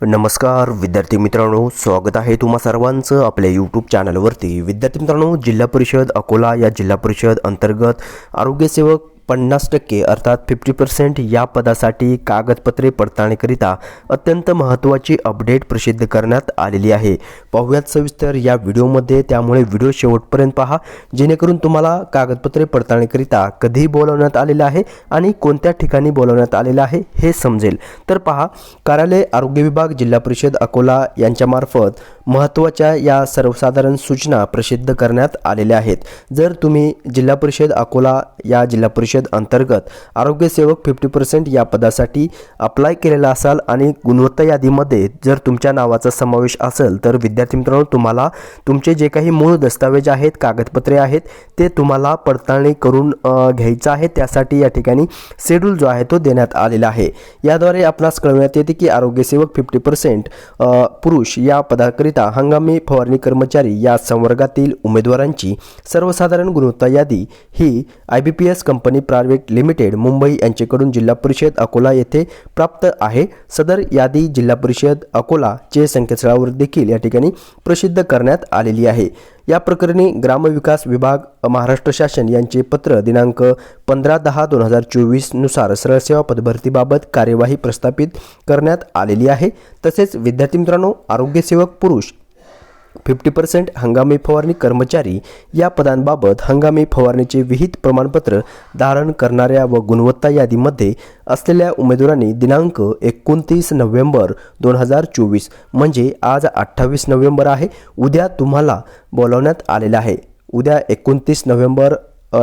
नमस्कार विद्यार्थी मित्रांनो स्वागत आहे तुम्हा सर्वांचं आपल्या यूट्यूब चॅनलवरती विद्यार्थी मित्रांनो जिल्हा परिषद अकोला या जिल्हा परिषद अंतर्गत आरोग्यसेवक पन्नास टक्के अर्थात फिफ्टी पर्सेंट या पदासाठी कागदपत्रे पडताळणीकरिता अत्यंत महत्त्वाची अपडेट प्रसिद्ध करण्यात आलेली आहे. पाहुयात सविस्तर या व्हिडिओमध्ये. त्यामुळे व्हिडिओ शेवटपर्यंत पहा. जेणेकरून तुम्हाला कागदपत्रे पडताळणीकरिता कधी बोलवण्यात आलेलं आहे आणि कोणत्या ठिकाणी बोलवण्यात आलेलं आहे हे समजेल. तर पहा कार्यालय आरोग्य विभाग जिल्हा परिषद अकोला यांच्यामार्फत महत्त्वाच्या या सर्वसाधारण सूचना प्रसिद्ध करण्यात आलेल्या आहेत. जर तुम्ही जिल्हा परिषद अकोला या जिल्हा परिषद अंतर्गत आरोग्यसेवक फिफ्टी पर्सेंट या पदासाठी अप्लाय केलेला असाल आणि गुणवत्ता यादीमध्ये जर तुमच्या नावाचा समावेश असेल तर विद्यार्थी मित्रांनो तुम्हाला तुमचे जे काही मूळ दस्तावेज आहेत कागदपत्रे आहेत ते तुम्हाला पडताळणी करून घ्यायचं आहे. त्यासाठी या ठिकाणी शेड्यूल जो आहे तो देण्यात आलेला आहे. याद्वारे आपणास कळवण्यात येते की आरोग्यसेवक फिफ्टी पर्सेंट पुरुष या पदाकरिता हंगामी फवारणी कर्मचारी या संवर्गातील उमेदवारांची सर्वसाधारण गुणवत्ता यादी ही I B P S company private limited Mumbai यांच्याकडून जिल्हा परिषद अकोला येथे प्राप्त आहे. सदर यादी जिल्हा परिषद अकोला चे संकेतस्थळावर देखील या ठिकाणी प्रसिद्ध करण्यात आलेली आहे. या प्रकरणी ग्रामविकास विभाग महाराष्ट्र शासन यांचे पत्र दिनांक पंधरा दहा दोन हजार चोवीसनुसार सरळसेवा सरळ सेवा पदभरतीबाबत कार्यवाही प्रस्थापित करण्यात आलेली आहे. तसेच विद्यार्थी मित्रांनो आरोग्यसेवक पुरुष फिफ्टी पर्सेंट हंगामी फवारणी कर्मचारी या पदांबाबत हंगामी फवारणीचे विहित प्रमाणपत्र धारण करणाऱ्या व गुणवत्ता यादीमध्ये असलेल्या उमेदवारांनी दिनांक एकोणतीस नोव्हेंबर दोन हजार चोवीस म्हणजे आज अठ्ठावीस नोव्हेंबर आहे उद्या तुम्हाला बोलावण्यात आलेलं आहे. उद्या एकोणतीस नोव्हेंबर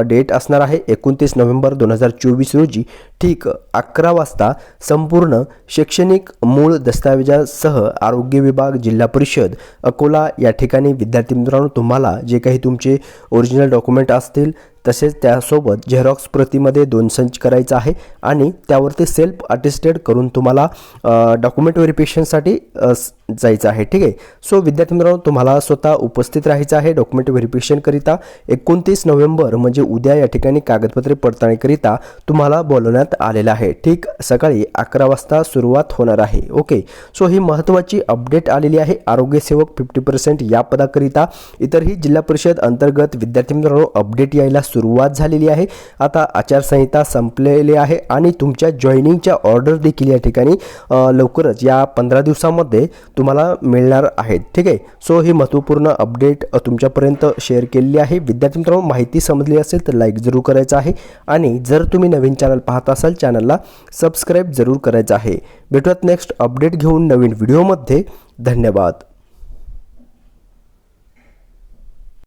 डेट असणार आहे. एकोणतीस नोव्हेंबर दोन हजार चोवीस रोजी ठीक अकरा वाजता संपूर्ण शैक्षणिक मूळ दस्तावेजासह आरोग्य विभाग जिल्हा परिषद अकोला या ठिकाणी विद्यार्थी मित्रांनो तुम्हाला जे काही तुमचे ओरिजिनल डॉक्युमेंट असतील तसेच त्यासोबत झेरॉक्स प्रतीमध्ये दोन संच करायचा आहे आणि त्यावरती सेल्फ अटेस्टेड करून तुम्हाला डॉक्युमेंट व्हेरिफिकेशनसाठी जायचं आहे. ठीक आहे? सो विद्यार्थी मित्रांनो तुम्हाला स्वतः उपस्थित राहायचं आहे डॉक्युमेंट व्हेरिफिकेशनकरिता एकोणतीस नोव्हेंबर म्हणजे उद्या या ठिकाणी कागदपत्रे पडताळणीकरिता तुम्हाला बोलवण्यात आलेला आहे. ठीक सकाळी अकरा वाजता सुरुवात होणार आहे. ओके. सो ही महत्त्वाची अपडेट आलेली आहे. आरोग्यसेवक फिफ्टी पर्सेंट या पदाकरिता. इतरही जिल्हा परिषद अंतर्गत विद्यार्थी मित्रांनो अपडेट यायला सुरुवात झालेली आहे. आता आचारसंहिता संपलेली आहे आणि तुमच्या जॉईनिंगच्या ऑर्डर देखील या ठिकाणी लवकरच या पंधरा दिवसामध्ये तुम्हाला मिळणार आहेत. ठीक आहे. सो ही महत्त्वपूर्ण अपडेट तुमच्यापर्यंत शेअर केलेली आहे. विद्यार्थी मित्रांनो माहिती समजली असेल तर लाईक जरूर करायचं आहे. आणि जर तुम्ही नवीन चॅनल पाहता असाल चॅनलला सबस्क्राईब जरूर करायचं आहे. भेटूयात नेक्स्ट अपडेट घेऊन नवीन व्हिडिओमध्ये धन्यवाद.